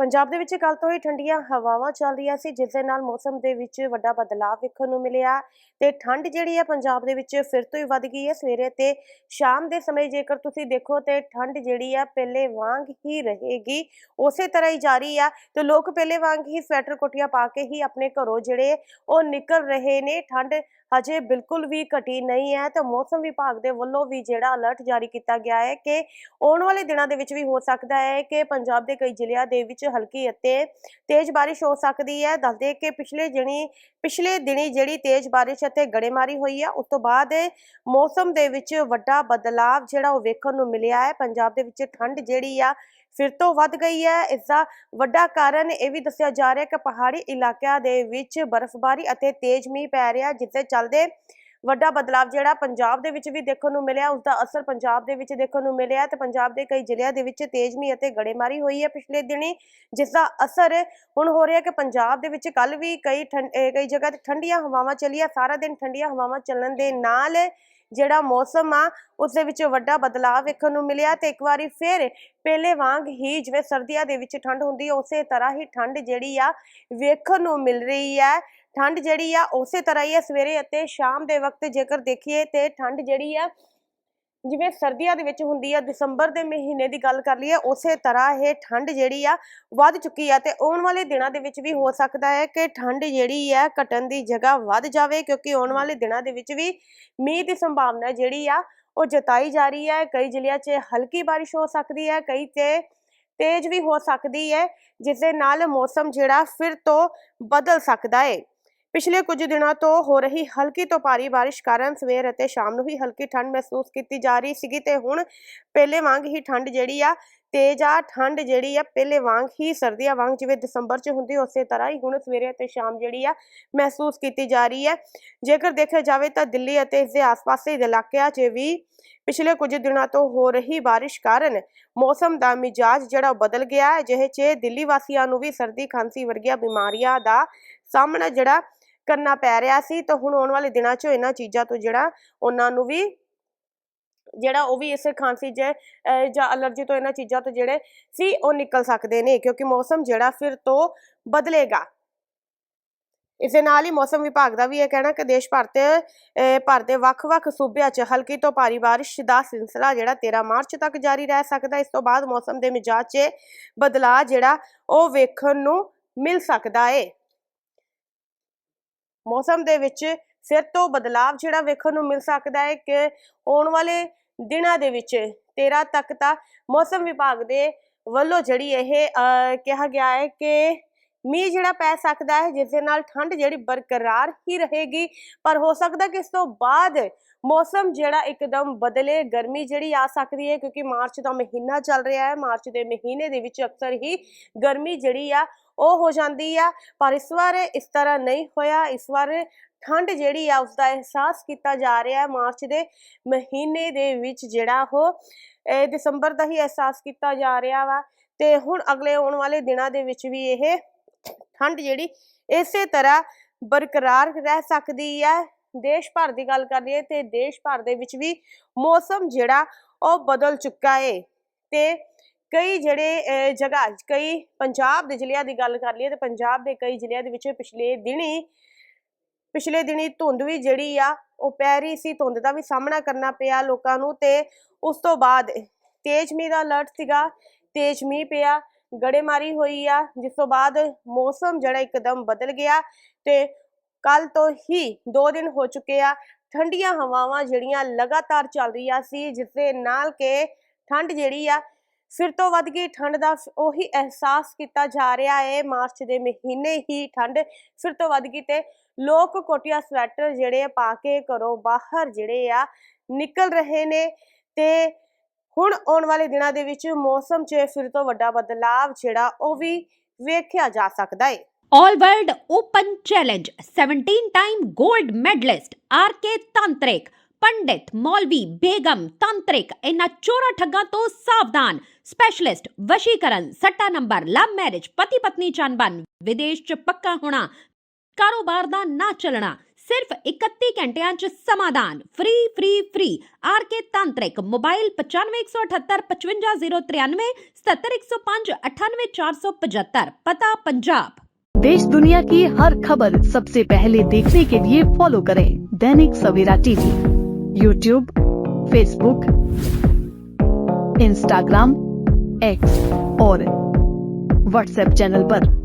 ਪੰਜਾਬ ਦੇ ਵਿੱਚ ਕੱਲ ਤੋਂ ਹੀ ਠੰਡੀਆਂ ਹਵਾਵਾਂ ਚੱਲ ਰਹੀਆਂ ਸੀ, ਜਿਸ ਦੇ ਨਾਲ ਮੌਸਮ ਦੇ ਵਿੱਚ ਵੱਡਾ ਬਦਲਾਅ ਵੇਖਣ ਨੂੰ ਮਿਲਿਆ ਤੇ ਠੰਡ ਜਿਹੜੀ ਹੈ ਪੰਜਾਬ ਦੇ ਵਿੱਚ ਫਿਰ ਤੋਂ ਹੀ ਵੱਧ ਗਈ ਹੈ ਸਵੇਰੇ ਤੇ ਸ਼ਾਮ ਦੇ ਸਮੇਂ ਜੇਕਰ ਤੁਸੀਂ ਦੇਖੋ ਤੇ ਠੰਡ ਜਿਹੜੀ ਆ ਪਹਿਲੇ ਵਾਂਗ ਹੀ ਰਹੇਗੀ, ਉਸੇ ਤਰ੍ਹਾਂ ਹੀ ਜਾਰੀ ਆ ਤੇ ਲੋਕ ਪਹਿਲੇ ਵਾਂਗ ਹੀ ਸਵੈਟਰ ਕੋਟੀਆਂ ਪਾ ਕੇ ਹੀ ਆਪਣੇ ਘਰੋਂ ਜਿਹੜੇ ਉਹ ਨਿਕਲ ਰਹੇ ਨੇ, ਠੰਡ ਹਜੇ ਬਿਲਕੁਲ ਵੀ ਘਟੀ ਨਹੀਂ ਹੈ ਤੇ ਮੌਸਮ ਵਿਭਾਗ ਦੇ ਵੱਲੋਂ ਵੀ ਜਿਹੜਾ ਅਲਰਟ ਜਾਰੀ ਕੀਤਾ ਗਿਆ ਹੈ ਕਿ ਆਉਣ ਵਾਲੇ ਦਿਨਾਂ ਦੇ ਵਿੱਚ ਵੀ ਹੋ ਸਕਦਾ ਹੈ ਕਿ ਪੰਜਾਬ ਦੇ ਕਈ ਜ਼ਿਲ੍ਹਿਆਂ ਦੇ ਵਿੱਚ ਹਲਕੀ ਅਤੇ ਤੇਜ਼ ਬਾਰਿਸ਼ ਹੋ ਸਕਦੀ ਹੈ। ਦੱਸਦੇ ਕਿ ਪਿਛਲੇ ਦਿਨੀ ਪਿਛਲੇ ਦਿਨੀ ਜਿਹੜੀ ਤੇਜ਼ ਬਾਰਿਸ਼ ਅਤੇ ਗੜੇਮਾਰੀ ਹੋਈ ਹੈ ਉਸ ਤੋਂ ਬਾਅਦ ਮੌਸਮ ਦੇ ਵਿੱਚ ਵੱਡਾ ਬਦਲਾਅ ਜਿਹੜਾ ਉਹ ਵੇਖਣ ਨੂੰ ਮਿਲਿਆ ਹੈ। ਪੰਜਾਬ ਦੇ ਵਿੱਚ ਠੰਡ ਜਿਹੜੀ ਆ, ਫਿਰ ਤੋਂ ਵੱਧ ਗਈ ਹੈ। ਇਸ ਦਾ ਵੱਡਾ ਕਾਰਨ ਇਹ ਵੀ ਦੱਸਿਆ ਜਾ ਰਿਹਾ ਹੈ ਕਿ ਪਹਾੜੀ ਇਲਾਕਿਆਂ ਦੇ ਵਿੱਚ ਬਰਫ਼ਬਾਰੀ ਅਤੇ ਤੇਜ਼ ਮੀਂਹ ਪੈ ਰਿਹਾ, ਜਿਸ ਦੇ ਚੱਲਦੇ ਵੱਡਾ ਬਦਲਾਅ ਜਿਹੜਾ ਪੰਜਾਬ ਦੇ ਵਿੱਚ ਵੀ ਦੇਖਣ ਨੂੰ ਮਿਲਿਆ ਉਸ ਦਾ ਅਸਰ ਪੰਜਾਬ ਦੇ ਵਿੱਚ ਦੇਖਣ ਨੂੰ ਮਿਲਿਆ ਤੇ ਪੰਜਾਬ ਦੇ ਕਈ ਜ਼ਿਲ੍ਹਿਆਂ ਦੇ ਵਿੱਚ ਤੇਜ਼ਮੀ ਅਤੇ ਗੜੇਮਾਰੀ ਹੋਈ ਹੈ ਪਿਛਲੇ ਦਿਨੀ ਜਿਸ ਦਾ ਅਸਰ ਹੁਣ ਹੋ ਰਿਹਾ ਕਿ ਪੰਜਾਬ ਦੇ ਵਿੱਚ ਕੱਲ ਵੀ ਕਈ ਠੰਡ- ਕਈ ਜਗ੍ਹਾ ਤੇ ਠੰਡੀਆਂ ਹਵਾਵਾਂ ਚੱਲੀਆਂ, ਸਾਰਾ ਦਿਨ ਠੰਡੀਆਂ ਹਵਾਵਾਂ ਚੱਲਣ ਦੇ ਨਾਲ ਜਿਹੜਾ ਮੌਸਮ ਆ, ਉਸ ਦੇ ਵਿੱਚ ਵੱਡਾ ਬਦਲਾਅ ਵੇਖਣ ਨੂੰ ਮਿਲਿਆ ਤੇ ਇੱਕ ਵਾਰੀ ਫਿਰ ਪਹਿਲੇ ਵਾਂਗ ਹੀ ਜਿਵੇਂ ਸਰਦੀਆਂ ਦੇ ਵਿੱਚ ਠੰਡ ਹੁੰਦੀ ਹੈ, ਉਸੇ ਤਰ੍ਹਾਂ ਹੀ ਠੰਡ ਜਿਹੜੀ ਆ ਵੇਖਣ ਨੂੰ ਮਿਲ ਰਹੀ ਹੈ। ਠੰਡ ਜਿਹੜੀ ਆ, ਉਸੇ ਤਰ੍ਹਾਂ ਹੀ ਆ ਸਵੇਰੇ ਅਤੇ ਸ਼ਾਮ ਦੇ ਵਕਤ ਜੇਕਰ ਦੇਖੀਏ ਤੇ ਠੰਡ ਜਿਹੜੀ ਆ, ਜਿਵੇਂ ਸਰਦੀਆਂ ਦੇ ਵਿੱਚ ਹੁੰਦੀ ਆ, ਦਸੰਬਰ ਦੇ ਮਹੀਨੇ ਦੀ ਗੱਲ ਕਰ ਲਈਏ, ਉਸੇ ਤਰ੍ਹਾਂ ਇਹ ਠੰਡ ਜਿਹੜੀ ਆ ਵੱਧ ਚੁੱਕੀ ਆ ਤੇ ਆਉਣ ਵਾਲੇ ਦਿਨਾਂ ਦੇ ਵਿੱਚ ਵੀ ਹੋ ਸਕਦਾ ਹੈ ਕਿ ਠੰਡ ਜਿਹੜੀ ਆ ਘਟਣ ਦੀ ਜਗ੍ਹਾ ਵੱਧ ਜਾਵੇ, ਕਿਉਂਕਿ ਆਉਣ ਵਾਲੇ ਦਿਨਾਂ ਦੇ ਵਿੱਚ ਵੀ ਮੀਂਹ ਦੀ ਸੰਭਾਵਨਾ ਜਿਹੜੀ ਆ, ਉਹ ਜਤਾਈ ਜਾ ਰਹੀ ਹੈ। ਕਈ ਜ਼ਿਲ੍ਹਿਆਂ 'ਚ ਹਲਕੀ ਬਾਰਿਸ਼ ਹੋ ਸਕਦੀ ਹੈ, ਕਈ ਤੇ ਤੇਜ਼ ਵੀ ਹੋ ਸਕਦੀ ਹੈ, ਜਿਸ ਦੇ ਨਾਲ ਮੌਸਮ ਜਿਹੜਾ ਫਿਰ ਤੋਂ ਬਦਲ ਸਕਦਾ ਹੈ ਪਿਛਲੇ ਕੁਝ ਦਿਨਾਂ ਤੋਂ ਹੋ ਰਹੀ ਹਲਕੀ ਤੋਂ ਭਾਰੀ ਬਾਰਿਸ਼ ਕਾਰਨ ਸਵੇਰ ਅਤੇ ਸ਼ਾਮ ਨੂੰ ਹੀ ਹਲਕੀ ਠੰਡ ਮਹਿਸੂਸ ਕੀਤੀ ਜਾ ਰਹੀ ਸੀਗੀ ਤੇ ਹੁਣ ਪਹਿਲੇ ਵਾਂਗ ਹੀ ਠੰਡ ਜਿਹੜੀ ਆ, ਤੇਜ਼ ਆ, ਠੰਡ ਜਿਹੜੀ ਆ ਪਹਿਲੇ ਵਾਂਗ ਹੀ ਸਰਦੀਆਂ ਵਾਂਗ ਜਿਵੇਂ ਦਸੰਬਰ 'ਚ ਹੁੰਦੀ ਉਸੇ ਤਰ੍ਹਾਂ ਹੀ ਹੁਣ ਸਵੇਰੇ ਅਤੇ ਸ਼ਾਮ ਜਿਹੜੀ ਆ ਮਹਿਸੂਸ ਕੀਤੀ ਜਾ ਰਹੀ ਹੈ। ਜੇਕਰ ਦੇਖਿਆ ਜਾਵੇ ਤਾਂ ਦਿੱਲੀ ਅਤੇ ਇਸ ਦੇ ਆਸ-ਪਾਸੇ ਦੇ ਇਲਾਕਿਆਂ 'ਚ ਵੀ ਪਿਛਲੇ ਕੁਝ ਦਿਨਾਂ ਤੋਂ ਹੋ ਰਹੀ ਬਾਰਿਸ਼ ਕਾਰਨ ਮੌਸਮ ਦਾ ਮਿਜਾਜ ਜਿਹੜਾ ਬਦਲ ਗਿਆ ਹੈ, ਜਿਹੇ 'ਚ ਦਿੱਲੀ ਵਾਸੀਆਂ ਨੂੰ ਵੀ ਸਰਦੀ ਖਾਂਸੀ ਵਰਗੀਆਂ ਬਿਮਾਰੀਆਂ ਦਾ ਸਾਹਮਣਾ ਜਿਹੜਾ ਕਰਨਾ ਪੈ ਰਿਹਾ ਸੀ, ਤਾਂ ਹੁਣ ਆਉਣ ਵਾਲੇ ਦਿਨਾਂ 'ਚ ਇਹਨਾਂ ਚੀਜ਼ਾਂ ਤੋਂ ਜਿਹੜਾ ਉਹਨਾਂ ਨੂੰ ਵੀ ਜਿਹੜਾ ਉਹ ਵੀ ਇਸ ਖਾਂਸੀ ਜ ਜਾਂ ਅਲਰਜੀ ਤੋਂ ਇਹਨਾਂ ਚੀਜ਼ਾਂ ਤੋਂ ਜਿਹੜੇ ਸੀ, ਉਹ ਨਿਕਲ ਸਕਦੇ ਨੇ, ਕਿਉਂਕਿ ਮੌਸਮ ਜਿਹੜਾ ਫਿਰ ਤੋਂ ਬਦਲੇਗਾ। ਇਸ ਦੇ ਨਾਲ ਹੀ ਮੌਸਮ ਵਿਭਾਗ ਦਾ ਵੀ ਇਹ ਕਹਿਣਾ ਕਿ ਦੇਸ਼ ਭਰ ਤੇ ਭਰ ਦੇ ਵੱਖ-ਵੱਖ ਸੂਬਿਆਂ 'ਚ ਹਲਕੀ ਤੋਂ ਭਾਰੀ ਬਾਰਿਸ਼ ਦਾ ਸਿਲਸਿਲਾ ਜਿਹੜਾ 13 ਮਾਰਚ ਤੱਕ ਜਾਰੀ ਰਹਿ ਸਕਦਾ, ਇਸ ਤੋਂ ਬਾਅਦ ਮੌਸਮ ਦੇ ਮਿਜਾਜ 'ਚ ਬਦਲਾਅ ਜਿਹੜਾ ਉਹ ਵੇਖਣ ਨੂੰ ਮਿਲ ਸਕਦਾ ਏ। ਮੌਸਮ ਦੇ ਵਿੱਚ ਫਿਰ ਤੋਂ ਬਦਲਾਅ ਜਿਹੜਾ ਵੇਖਣ ਨੂੰ ਮਿਲ ਸਕਦਾ ਹੈ ਕਿ ਆਉਣ ਵਾਲੇ ਦਿਨਾਂ ਦੇ ਵਿੱਚ 13 ਤੱਕ ਤਾਂ ਮੌਸਮ ਵਿਭਾਗ ਦੇ ਵੱਲੋਂ ਜਿਹੜੀ ਇਹ ਅਹ, ਕਿਹਾ ਗਿਆ ਹੈ ਕਿ ਮੀਂਹ ਜਿਹੜਾ ਪੈ ਸਕਦਾ ਹੈ ਜਿਸ ਦੇ ਨਾਲ ਠੰਡ ਜਿਹੜੀ ਬਰਕਰਾਰ ਹੀ ਰਹੇਗੀ। ਪਰ ਹੋ ਸਕਦਾ ਕਿ ਇਸ ਤੋਂ ਬਾਅਦ ਮੌਸਮ ਜਿਹੜਾ ਇੱਕਦਮ ਬਦਲੇ ਗਰਮੀ ਜਿਹੜੀ ਆ ਸਕਦੀ ਹੈ ਕਿਉਂਕਿ ਮਾਰਚ ਦਾ ਮਹੀਨਾ ਚੱਲ ਰਿਹਾ ਹੈ। ਮਾਰਚ ਦੇ ਮਹੀਨੇ ਦੇ ਵਿੱਚ ਅਕਸਰ ਹੀ ਗਰਮੀ ਜਿਹੜੀ ਆ ਉਹ ਹੋ ਜਾਂਦੀ ਆ। ਪਰ ਇਸ ਵਾਰ ਇਸ ਤਰ੍ਹਾਂ ਨਹੀਂ ਹੋਇਆ। ਇਸ ਵਾਰ ਠੰਡ ਜਿਹੜੀ ਆ ਉਸ ਦਾ ਅਹਿਸਾਸ ਕੀਤਾ ਜਾ ਰਿਹਾ ਹੈ। ਮਾਰਚ ਦੇ ਮਹੀਨੇ ਦੇ ਵਿੱਚ ਜਿਹੜਾ ਉਹ ਅਹ, ਦਸੰਬਰ ਦਾ ਹੀ ਅਹਿਸਾਸ ਕੀਤਾ ਜਾ ਰਿਹਾ ਵਾ। ਤੇ ਹੁਣ ਅਗਲੇ ਆਉਣ ਵਾਲੇ ਦਿਨਾਂ ਦੇ ਵਿੱਚ ਵੀ ਇਹ ਠੰਡ ਜਿਹੜੀ, ਇਸੇ ਤਰ੍ਹਾਂ ਬਰਕਰਾਰ ਰਹਿ ਸਕਦੀ ਹੈ। ਦੇਸ਼ ਭਰ ਦੀ ਗੱਲ ਕਰ ਲਈਏ ਤੇ ਦੇਸ਼ ਭਰ ਦੇ ਵਿੱਚ ਵੀ ਮੌਸਮ ਜਿਹੜਾ, ਉਹ ਬਦਲ ਚੁੱਕਾ ਏ। ਤੇ ਕਈ ਜਿਹੜੇ ਜਗ੍ਹਾ, ਕਈ ਪੰਜਾਬ ਦੇ ਜ਼ਿਲ੍ਹਿਆਂ ਦੀ ਗੱਲ ਕਰ ਲਈਏ ਤੇ ਪੰਜਾਬ ਦੇ ਕਈ ਜ਼ਿਲ੍ਹਿਆਂ ਦੇ ਵਿੱਚ ਪਿਛਲੇ ਦਿਨੀ ਪਿਛਲੇ ਦਿਨੀ ਧੁੰਦ ਵੀ ਜਿਹੜੀ ਆ, ਉਹ ਪੈ ਰਹੀ ਸੀ। ਧੁੰਦ ਦਾ ਵੀ ਸਾਹਮਣਾ ਕਰਨਾ ਪਿਆ ਲੋਕਾਂ ਨੂੰ ਤੇ ਉਸ ਤੋਂ ਬਾਅਦ ਤੇਜ਼ ਮੀਂਹ ਦਾ ਅਲਰਟ ਸੀਗਾ, ਤੇਜ਼ ਮੀਂਹ ਪਿਆ। ਗੜੇਮਾਰੀ ਹੋਈ ਆ, ਜਿਸ ਤੋਂ ਬਾਅਦ ਮੌਸਮ ਜਿਹੜਾ ਇੱਕਦਮ ਬਦਲ ਗਿਆ ਤੇ ਕੱਲ ਤੋਂ ਹੀ 2 ਦਿਨ ਹੋ ਚੁੱਕੇ ਆ, ਠੰਡੀਆਂ ਹਵਾਵਾਂ ਜਿਹੜੀਆਂ ਲਗਾਤਾਰ ਚੱਲ ਰਹੀਆਂ ਸੀ, ਜਿਸ ਦੇ ਨਾਲ ਕਿ ਠੰਡ ਜਿਹੜੀ ਆ ਫਿਰ ਤੋਂ ਵੱਧ ਗਈ ਠੰਡ ਦਾ ਉਹੀ ਅਹਿਸਾਸ ਕੀਤਾ ਜਾ ਰਿਹਾ ਹੈ ਮਾਰਚ ਦੇ ਮਹੀਨੇ ਹੀ ਠੰਡ ਫਿਰ ਤੋਂ ਵੱਧ ਗਈ ਤੇ ਲੋਕ ਕੋਟੀਆਂ ਸਵੈਟਰ ਜਿਹੜੇ ਪਾ ਕੇ ਘਰੋਂ ਬਾਹਰ ਜਿਹੜੇ ਆ ਨਿਕਲ ਰਹੇ ਨੇ ਤੇ ਹੁਣ ਆਉਣ ਵਾਲੇ ਦਿਨਾਂ ਦੇ ਵਿੱਚ ਮੌਸਮ 'ਚ ਫਿਰ ਤੋਂ ਵੱਡਾ ਬਦਲਾਵ ਜਿਹੜਾ ਉਹ ਵੀ ਵੇਖਿਆ ਜਾ ਸਕਦਾ ਹੈ All World Open Challenge 17 time gold medalist RK Tantrik ਪੰਡਿਤ ਮੌਲਵੀ ਬੇਗਮ ਤੰਤਰਿਕ ਇਹਨਾਂ ਚੋਰਾ ਠੱਗਾਂ ਤੋਂ ਸਾਵਧਾਨ ਸਪੈਸ਼ਲਿਸਟ ਵਸ਼ੀਕਰਨ ਸੱਟਾ ਨੰਬਰ ਲਵ ਮੈਰਿਜ ਪਤੀ ਪਤਨੀ ਚੰਬਨ ਵਿਦੇਸ਼ ਚ ਪੱਕਾ ਹੋਣਾ, ਕਾਰੋਬਾਰ ਦਾ ਨਾ ਚੱਲਣਾ ਸਿਰਫ 31 ਘੰਟਿਆਂ 'ਚ ਸਮਾਧਾਨ free free free R K ਤਾਂਤਰਿਕ mobile 9518755093 77105 98475 ਪਤਾ ਪੰਜਾਬ देश दुनिया की हर खबर सबसे पहले देखने के लिए फॉलो करें Dainik Savera TV YouTube Facebook Instagram X और व्हाट्सएप चैनल पर।